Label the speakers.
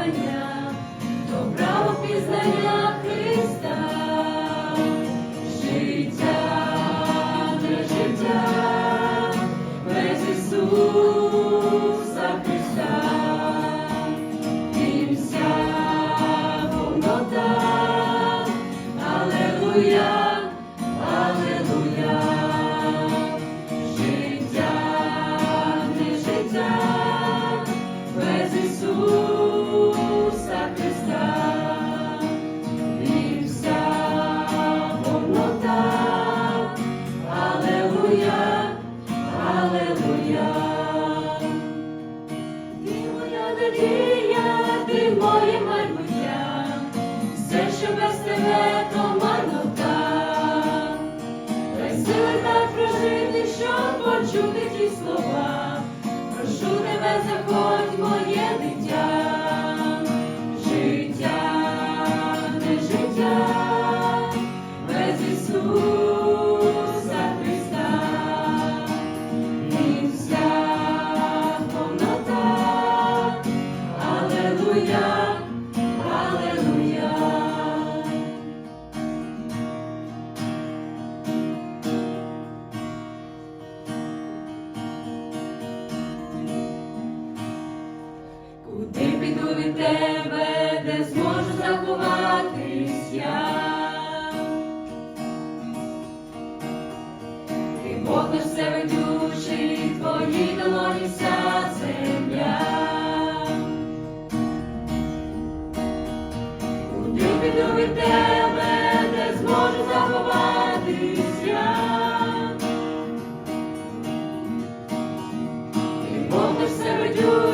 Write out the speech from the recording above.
Speaker 1: впізнання, добра впізнання Христа, життя не життя, без Ісуса Христа, Тим вся повнота, Алелуя. truth is тебе не зможу заховатись я. Ти Бог наш все ведючий, твої долоні вся земля. Куди піду від тебе, не зможу заховатись я. Ти Бог все ведючий,